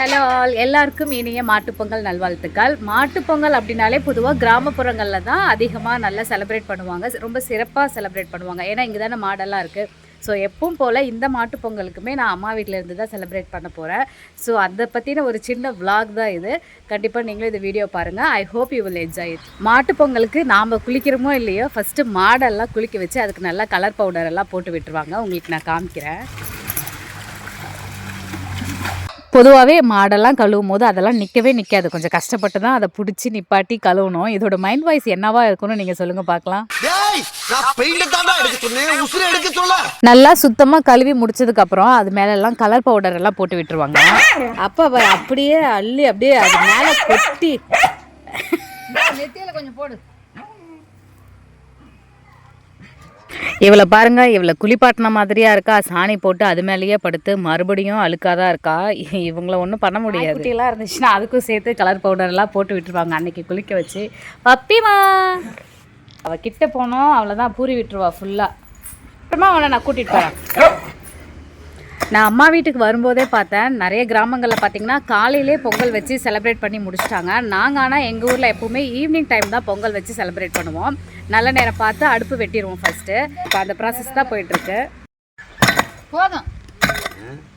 Hello all. எல்லாருக்கும் இனிய மாட்டுப்பொங்கல் நல்வாழ்த்துக்கள். மாட்டுப்பொங்கல் அப்படின்னாலே பொதுவாக கிராமப்புறங்களில் தான் அதிகமாக நல்லா செலிப்ரேட் பண்ணுவாங்க. ரொம்ப சிறப்பாக செலிப்ரேட் பண்ணுவாங்க. ஏன்னா இங்கே தானே மாடெல்லாம் இருக்குது ஸோ எப்பவும் போல் இந்த மாட்டுப்பொங்கலுக்குமே நான் அம்மா வீட்டிலேருந்து தான் செலிப்ரேட் பண்ண போகிறேன் ஸோ அதை பற்றின ஒரு சின்ன விளாக் தான் இது. கண்டிப்பாக நீங்களும் இந்த வீடியோ பாருங்கள் I hope you will enjoy it மாட்டுப்பொங்கலுக்கு நாம் குளிக்கிறோமோ இல்லையோ ஃபஸ்ட்டு மாடெல்லாம் குளிக்க வச்சு அதுக்கு நல்லா கலர் பவுடர் எல்லாம் போட்டு விட்டுருவாங்க. உங்களுக்கு நான் காமிக்கிறேன். பொதுவாகவே மாடெல்லாம் கழுவும் போது அதெல்லாம் நிற்கவே நிற்காது கொஞ்சம் கஷ்டப்பட்டு தான் அதை பிடிச்சி நிப்பாட்டி கழுவணும். இதோட மைண்ட் வாய்ஸ் என்னவா இருக்கும்னு நீங்கள் சொல்லுங்கள் பார்க்கலாம். நல்லா சுத்தமாக கழுவி முடிச்சதுக்கு அப்புறம் அது மேல எல்லாம் கலர் பவுடர் எல்லாம் போட்டு விட்டுருவாங்க. அப்போ அப்படியே அள்ளி அப்படியே அது மேலே கொட்டி நெத்தியில கொஞ்சம் போடு. இவளை பாருங்க இவளை குளிப்பாட்டின மாதிரியா இருக்கா? சாணி போட்டு அது மேலேயே படுத்து மறுபடியும் அழுக்காதான் இருக்கா? இவங்கள ஒன்றும் பண்ண முடியாது. குட்டியெல்லாம் இருந்துச்சுன்னா அதுக்கும் சேர்த்து கலர் பவுடர் எல்லாம் போட்டு விட்டுருவாங்க. அன்னைக்கு குளிக்க வச்சு. பப்பிமா! அவ கிட்ட போனோம் அவ்வளோதான் பூரி விட்டுருவா ஃபுல்லாக அப்புறமா அவனை நான் கூட்டிகிட்டு போகிறேன் நான் அம்மா வீட்டுக்கு வரும்போதே பார்த்தேன் நிறைய கிராமங்களில் பார்த்தீங்கன்னா காலையிலே பொங்கல் வச்சு செலிப்ரேட் பண்ணி முடிச்சிட்டாங்க. நாங்கள் ஆனால் எங்கள் ஊரில் எப்போவுமே ஈவினிங் டைம் தான் பொங்கல் வச்சு செலிப்ரேட் பண்ணுவோம். நல்ல நேரம் பார்த்து அடுப்பு வெட்டிடுவோம் ஃபஸ்ட்டு இப்போ அந்த ப்ராசஸ் தான் போயிட்டுருக்கு. போதும்.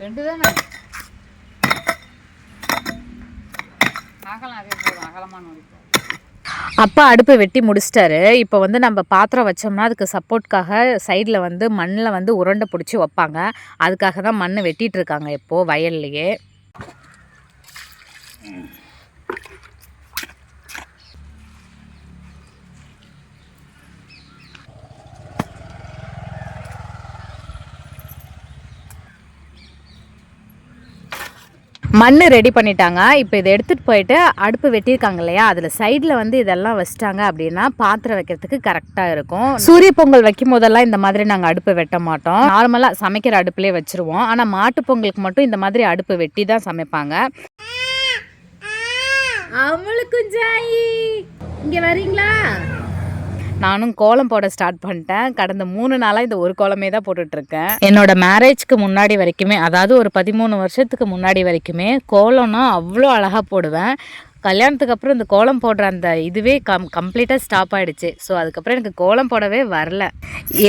ரெண்டு தானே அகலம் அதே போதும். அகலமான அப்பா அடுப்பை வெட்டி முடிச்சிட்டாரு. இப்போ வந்து நம்ம பாத்திரம் வச்சோம்னா அதுக்கு சப்போர்ட்காக சைடில் வந்து மண்ணில் வந்து உருண்டை பிடிச்சி வைப்பாங்க. அதுக்காக தான் மண் வெட்டிகிட்டு இருக்காங்க இப்போது வயல்லையே. மண் ரெடி பண்ணிட்டாங்க. இப்போ இதை எடுத்துகிட்டு போயிட்டு அடுப்பு வெட்டியிருக்காங்க இல்லையா? அதில் சைடில் வந்து இதெல்லாம் வச்சிட்டாங்க அப்படின்னா பாத்திரம் வைக்கிறதுக்கு கரெக்டாக இருக்கும். சூரிய பொங்கல் வைக்கும் போதெல்லாம் இந்த மாதிரி நாங்கள் அடுப்பு வெட்ட மாட்டோம். நார்மலாக சமைக்கிற அடுப்புலேயே வச்சுருவோம். ஆனால் மாட்டு பொங்கலுக்கு மட்டும் இந்த மாதிரி அடுப்பு வெட்டி தான் சமைப்பாங்க. அவங்களுக்கும் ஜாயி. இங்கே வரீங்களா நானும் கோலம் போட ஸ்டார்ட் பண்ணிட்டேன். கடந்த மூணு நாளாக இந்த ஒரு கோலமே தான் போட்டுட்ருக்கேன். என்னோட மேரேஜ்க்கு முன்னாடி வரைக்குமே அதாவது ஒரு பதிமூணு வருஷத்துக்கு முன்னாடி வரைக்குமே கோலம்னா அவ்வளோ அழகாக போடுவேன். கல்யாணத்துக்கு அப்புறம் இந்த கோலம் போடுற அந்த இதுவே கம் கம்ப்ளீட்டாக ஸ்டாப் ஆகிடுச்சு ஸோ அதுக்கப்புறம் எனக்கு கோலம் போடவே வரல.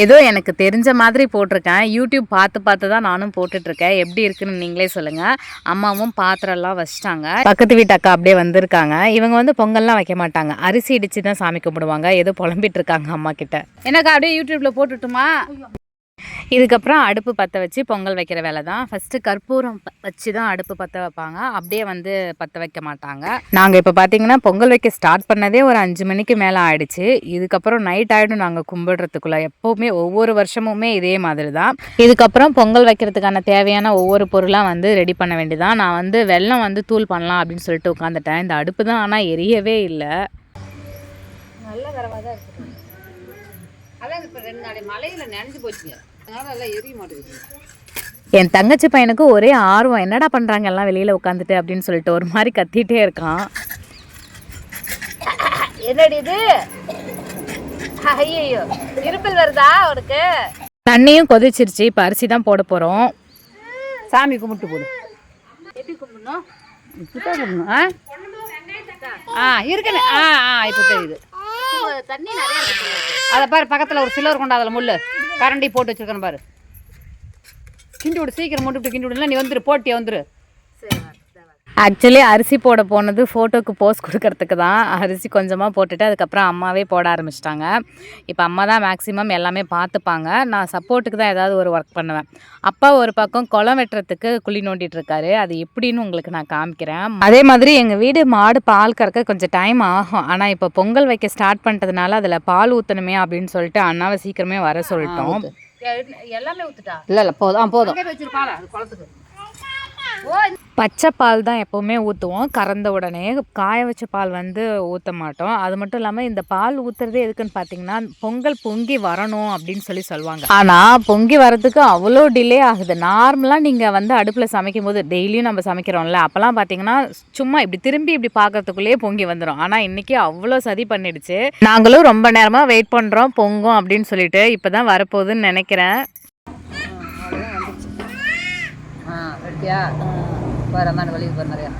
ஏதோ எனக்கு தெரிஞ்ச மாதிரி போட்டிருக்கேன். யூடியூப் பார்த்து பார்த்து தான் நானும் போட்டுட்ருக்கேன். எப்படி இருக்குன்னு நீங்களே சொல்லுங்கள் அம்மாவும் பாத்திரம்லாம் வச்சிட்டாங்க. பக்கத்து வீட்டு அக்கா அப்படியே வந்திருக்காங்க. இவங்க வந்து பொங்கல்லாம் வைக்க மாட்டாங்க. அரிசி இடிச்சு தான் சாமி கும்பிடுவாங்க. ஏதோ புலம்பிட்டு இருக்காங்க அம்மா கிட்ட எனக்கு அப்படியே யூடியூப்பில் போட்டுட்டுமா? இதுக்கப்புறம் அடுப்பு பற்ற வச்சு பொங்கல் வைக்கிற வேலை தான். ஃபஸ்ட்டு கற்பூரம் வச்சு தான் அடுப்பு பற்ற வைப்பாங்க. அப்படியே வந்து பற்ற வைக்க மாட்டாங்க. நாங்கள் இப்போ பார்த்தீங்கன்னா பொங்கல் வைக்க ஸ்டார்ட் பண்ணதே ஒரு அஞ்சு மணிக்கு மேலே ஆயிடுச்சு. இதுக்கப்புறம் நைட் ஆகிடும் நாங்கள் கும்பிடுறதுக்குள்ளே. எப்போவுமே ஒவ்வொரு வருஷமுமே இதே மாதிரி தான் இதுக்கப்புறம் பொங்கல் வைக்கிறதுக்கான தேவையான ஒவ்வொரு பொருளாக வந்து ரெடி பண்ண வேண்டியதான் நான் வந்து வெள்ளம் வந்து தூள் பண்ணலாம் அப்படின்னு சொல்லிட்டு உட்காந்துட்டேன் இந்த அடுப்பு தான் ஆனால் எரியவே இல்லை. நல்ல வரவா தான் இருக்குது அதான் இப்போ ரெண்டு நாளை மலையில் நினைஞ்சு போச்சுங்க. என் தங்கச்சி பையனுக்கு ஒரே ஆர்வம் என்னடா பண்ணுறாங்க எல்லாம் வெளியில் உட்காந்துட்டு அப்படின்னு சொல்லிட்டு ஒரு மாதிரி கத்திட்டே இருக்கான். என்னடி இது? ஐயோ இருப்பல் வருதா உனக்கு? தண்ணியும் கொதிச்சிருச்சு இப்போ அரிசி தான் போட போகிறோம் சாமி கும்பிட்டு போடு. எப்படி கும்பிடணும்? ஆ? ஆ இருக்குன்னு ஆ ஆ இப்போ தெரியுது. தண்ணி நிறைய அதை பாரு பக்கத்தில் ஒரு சிலர் கொண்டு அதில் முள்ளு. கரண்டி போட்டு வச்சிருக்கேன் பாரு. கிண்டி விடு சீக்கிரம் மட்டும் கிண்டி விடுல நீ வந்துரு போட்டியே வந்துரு. ஆக்சுவலி அரிசி போட போனது ஃபோட்டோக்கு போஸ் கொடுக்கறதுக்கு தான். அரிசி கொஞ்சமாக போட்டுட்டு அதுக்கப்புறம் அம்மாவே போட ஆரம்பிச்சிட்டாங்க. இப்போ அம்மா தான் மேக்ஸிமம் எல்லாமே பார்த்துப்பாங்க. நான் சப்போர்ட்டுக்கு தான் ஏதாவது ஒரு ஒர்க் பண்ணுவேன். அப்பா ஒரு பக்கம் குளம் வெட்டுறதுக்கு குழி நோண்டிட்டு இருக்காரு. அது எப்படின்னு உங்களுக்கு நான் காமிக்கிறேன். அதே மாதிரி எங்கள் வீடு மாடு பால் கறக்க கொஞ்சம் டைம் ஆகும். ஆனால் இப்போ பொங்கல் வைக்க ஸ்டார்ட் பண்ணிட்டதுனால அதில் பால் ஊற்றணுமே அப்படின்னு சொல்லிட்டு அண்ணாவை சீக்கிரமே வர சொல்லிட்டோம். எல்லாமே ஊத்துட்டா? இல்லை இல்லை போதும். போதும். பச்சை பால் தான் எப்போவுமே ஊற்றுவோம் கறந்த உடனே காய வச்ச பால் வந்து ஊற்ற மாட்டோம் அது மட்டும் இல்லாமல் இந்த பால் ஊற்றுறது எதுக்குன்னு பார்த்தீங்கன்னா பொங்கல் பொங்கி வரணும் அப்படின்னு சொல்லி சொல்லுவாங்க ஆனால் பொங்கி வரதுக்கு அவ்வளோ டிலே ஆகுது நார்மலாக நீங்கள் வந்து அடுப்பில் சமைக்கும் போது டெய்லியும் நம்ம சமைக்கிறோம்ல அப்போல்லாம் பார்த்தீங்கன்னா சும்மா இப்படி திரும்பி இப்படி பார்க்கறதுக்குள்ளேயே பொங்கி வந்துடும் ஆனால் இன்றைக்கி அவ்வளோ சதி பண்ணிடுச்சு நாங்களும் ரொம்ப நேரமாக வெயிட் பண்ணுறோம் பொங்கும் அப்படின்னு சொல்லிட்டு இப்போ தான் வரப்போகுதுன்னு நினைக்கிறேன் ஆ எடுத்தியா வெளியே போகிற நிறையா.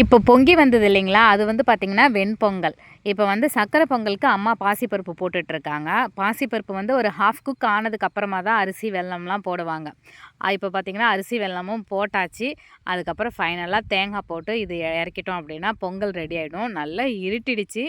இப்போ பொங்கி வந்தது இல்லைங்களா? அது வந்து பார்த்திங்கன்னா வெண்பொங்கல். இப்போ வந்து சக்கரை பொங்கலுக்கு அம்மா பாசிப்பருப்பு போட்டுட்ருக்காங்க பாசிப்பருப்பு வந்து ஒரு ஹாஃப் குக் ஆனதுக்கு அப்புறமா தான் அரிசி வெல்லம்லாம் போடுவாங்க. இப்போ பார்த்திங்கன்னா அரிசி வெள்ளமும் போட்டாச்சு. அதுக்கப்புறம் ஃபைனலாக தேங்காய் போட்டு இது இறக்கிட்டோம் அப்படின்னா பொங்கல் ரெடி ஆகிடும் நல்லா இருட்டிடுச்சு.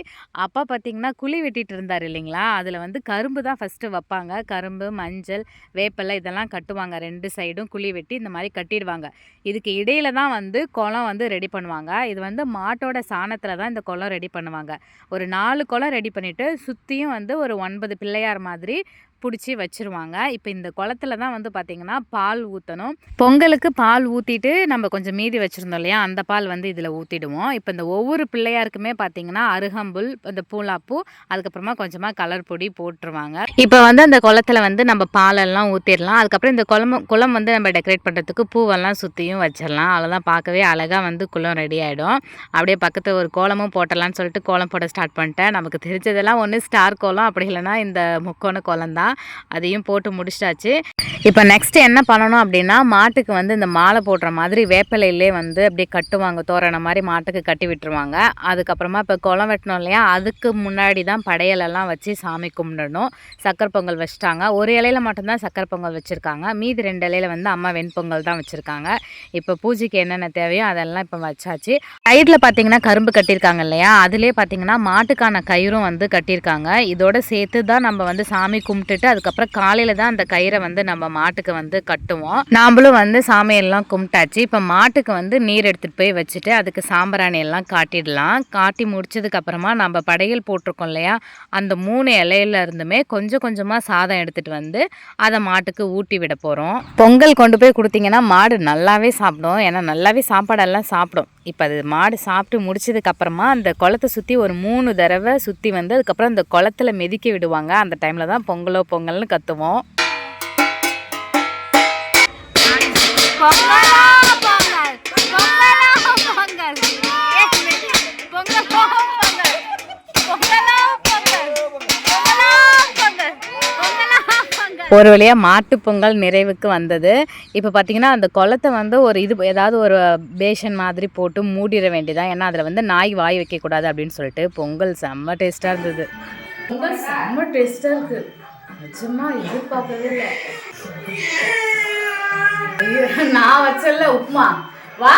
அப்பா பார்த்திங்கன்னா குழி வெட்டிட்டு இருந்தார் இல்லைங்களா? அதில் வந்து கரும்பு தான் ஃபஸ்ட்டு வைப்பாங்க. கரும்பு மஞ்சள் வேப்பிலை இதெல்லாம் கட்டுவாங்க. ரெண்டு சைடும் குழி வெட்டி இந்த மாதிரி கட்டிடுவாங்க. இதுக்கு இடையில தான் வந்து குளம் வந்து ரெடி பண்ணுவாங்க. இது வந்து மாட்டோட சாணத்தில் தான் இந்த குளம் ரெடி பண்ணுவாங்க. ஒரு நாலு குளம் ரெடி பண்ணிவிட்டு சுற்றியும் வந்து ஒரு ஒன்பது பிள்ளையார் மாதிரி பிடிச்சி வச்சுருவாங்க. இப்போ இந்த குளத்துல தான் வந்து பார்த்திங்கன்னா பால் ஊற்றணும் பொங்கலுக்கு பால் ஊற்றிட்டு நம்ம கொஞ்சம் மீதி வச்சுருந்தோம் இல்லையா? அந்த பால் வந்து இதில் ஊற்றிடுவோம் இப்போ இந்த ஒவ்வொரு பிள்ளையாருக்குமே பார்த்திங்கன்னா அருகம்புல் இந்த பூலாப்பூ அதுக்கப்புறமா கொஞ்சமாக கலர் பொடி போட்டுருவாங்க. இப்போ வந்து அந்த குளத்துல வந்து நம்ம பாலெல்லாம் ஊற்றிடலாம் அதுக்கப்புறம் இந்த குளம் குளம் வந்து நம்ம டெக்கரேட் பண்ணுறதுக்கு பூவெல்லாம் சுற்றியும் வச்சிடலாம். அவ்வளோதான் பார்க்கவே அழகாக வந்து குளம் ரெடி ஆகிடும் அப்படியே பக்கத்தில் ஒரு கோலமும் போட்டலாம்னு சொல்லிட்டு கோலம் போட ஸ்டார்ட் பண்ணிட்டேன். நமக்கு தெரிஞ்சதெல்லாம் ஒன்று ஸ்டார் கோலம். அப்படி இல்லைன்னா இந்த முக்கோண கோலம் தான் அதையும் போட்டு முடிச்சிட்டாச்சு. இப்போ நெக்ஸ்ட் என்ன பண்ணணும் அப்படின்னா மாட்டுக்கு வந்து இந்த மாலை போடுற மாதிரி வேப்பிலையிலே வந்து அப்படியே கட்டுவாங்க. தோரண மாதிரி மாட்டுக்கு கட்டி விட்டுருவாங்க. அதுக்கப்புறமா இப்போ குளம் வெட்டணும் இல்லையா அதுக்கு முன்னாடி தான் படையலெல்லாம் வச்சு சாமி கும்பிடணும். சக்கரை பொங்கல் வச்சுட்டாங்க. ஒரு இலையில மட்டும்தான் சக்கரை பொங்கல் வச்சுருக்காங்க. மீதி ரெண்டு இலையில வந்து அம்மா வெண்பொங்கல் தான் வச்சுருக்காங்க. இப்போ பூஜைக்கு என்னென்ன தேவையோ அதெல்லாம் இப்போ வச்சாச்சு. சைடில் பார்த்தீங்கன்னா கரும்பு கட்டியிருக்காங்க இல்லையா அதுலேயே பார்த்தீங்கன்னா மாட்டுக்கான கயிறும் வந்து கட்டியிருக்காங்க. இதோட சேர்த்து தான் நம்ம வந்து சாமி கும்பிட்டுட்டு அதுக்கப்புறம் காலையில் தான் அந்த கயிறை வந்து நம்ம மாட்டுக்கு வந்து கட்டுவோம். நாமளும் வந்து சாமியெல்லாம் கும்பிட்டாச்சு. இப்போ மாட்டுக்கு வந்து நீர் எடுத்துகிட்டு போய் வச்சுட்டு அதுக்கு சாம்பிராணி எல்லாம் காட்டிடலாம். காட்டி முடிச்சதுக்கு அப்புறமா நம்ம படையல் போட்டிருக்கோம் இல்லையா? அந்த மூணு இலையில இருந்துமே கொஞ்சம் கொஞ்சமாக சாதம் எடுத்துகிட்டு வந்து அதை மாட்டுக்கு ஊட்டி விட போகிறோம் பொங்கல் கொண்டு போய் கொடுத்தீங்கன்னா மாடு நல்லாவே சாப்பிடும். ஏன்னா நல்லாவே சாப்பாடெல்லாம் சாப்பிடும். இப்போ அது மாடு சாப்பிட்டு முடிச்சதுக்கு அப்புறமா அந்த குளத்தை சுற்றி ஒரு மூணு தடவை சுற்றி வந்து அதுக்கப்புறம் அந்த குளத்துல மிதிக்க விடுவாங்க. அந்த டைமில் தான் பொங்கலோ பொங்கல்னு கத்துவோம். ஒரு வழியாக மாட்டுப் பொங்கல் நிறைவுக்கு வந்தது. இப்போ பார்த்தீங்கன்னா அந்த குளத்தை வந்து ஒரு இது ஏதாவது ஒரு பேஷன் மாதிரி போட்டு மூடிட வேண்டியதான் ஏன்னா அதில் வந்து நாய் வாய் வைக்கக்கூடாது அப்படின்னு சொல்லிட்டு பொங்கல் செம்ம டேஸ்ட்டாக இருந்தது. பொங்கல் செம்ம டேஸ்ட்டாக இருக்குது நிஜமா எதிர்பார்க்கவே இல்லை. நான் வச்சல உப்புமா. வா.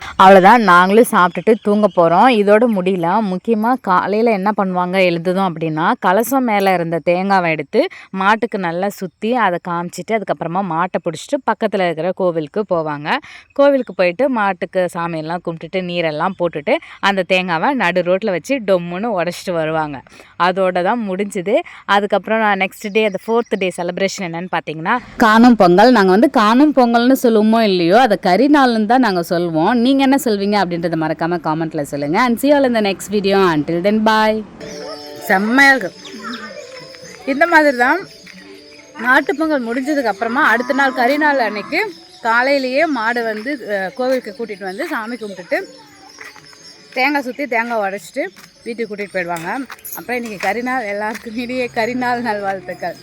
அவ்வளோதான் நாங்களும் சாப்பிட்டுட்டு தூங்க போகிறோம் இதோட முடியல. முக்கியமாக காலையில் என்ன பண்ணுவாங்க எழுதுதோம் அப்படின்னா கலசம் மேலே இருந்த தேங்காவை எடுத்து மாட்டுக்கு நல்லா சுற்றி அதை காமிச்சிட்டு அதுக்கப்புறமா மாட்டை பிடிச்சிட்டு பக்கத்தில் இருக்கிற கோவிலுக்கு போவாங்க. கோவிலுக்கு போயிட்டு மாட்டுக்கு சாமியெல்லாம் கும்பிட்டுட்டு நீரெல்லாம் போட்டுட்டு அந்த தேங்காவை நடு ரோட்டில் வச்சு டொம்முன்னு உடச்சிட்டு வருவாங்க. அதோட தான் முடிஞ்சுது. அதுக்கப்புறம் நான் நெக்ஸ்ட் டே அந்த ஃபோர்த் டே செலிப்ரேஷன் என்னன்னு பார்த்தீங்கன்னா காணும் பொங்கல். நாங்கள் வந்து காணும் பொங்கல்னு சொல்லுவோமோ இல்லையோ அதை கறி நாள்னு தான் நாங்கள் சொல்லுவோம். நீங்கள் என்ன சொல்வீங்க அப்படின்றத மறக்காமல் காமெண்ட்டில் சொல்லுங்கள் அண்ட் சி ஆல் இந்த next video until then bye செம்மையாக இருக்கும் இந்த மாதிரி தான் மாட்டுப்பொங்கல் முடிஞ்சதுக்கு அப்புறமா அடுத்த நாள் கறி நாள் அன்னைக்கு காலையிலேயே மாடு வந்து கோவிலுக்கு கூட்டிகிட்டு வந்து சாமி கும்பிட்டுட்டு தேங்காய் சுற்றி தேங்காய் உடச்சிட்டு வீட்டுக்கு கூட்டிகிட்டு போயிடுவாங்க. அப்புறம் இன்றைக்கி கரிநாள் எல்லாருக்கும் இடையே கரிநாள் நல்வாழ்த்துக்கள்.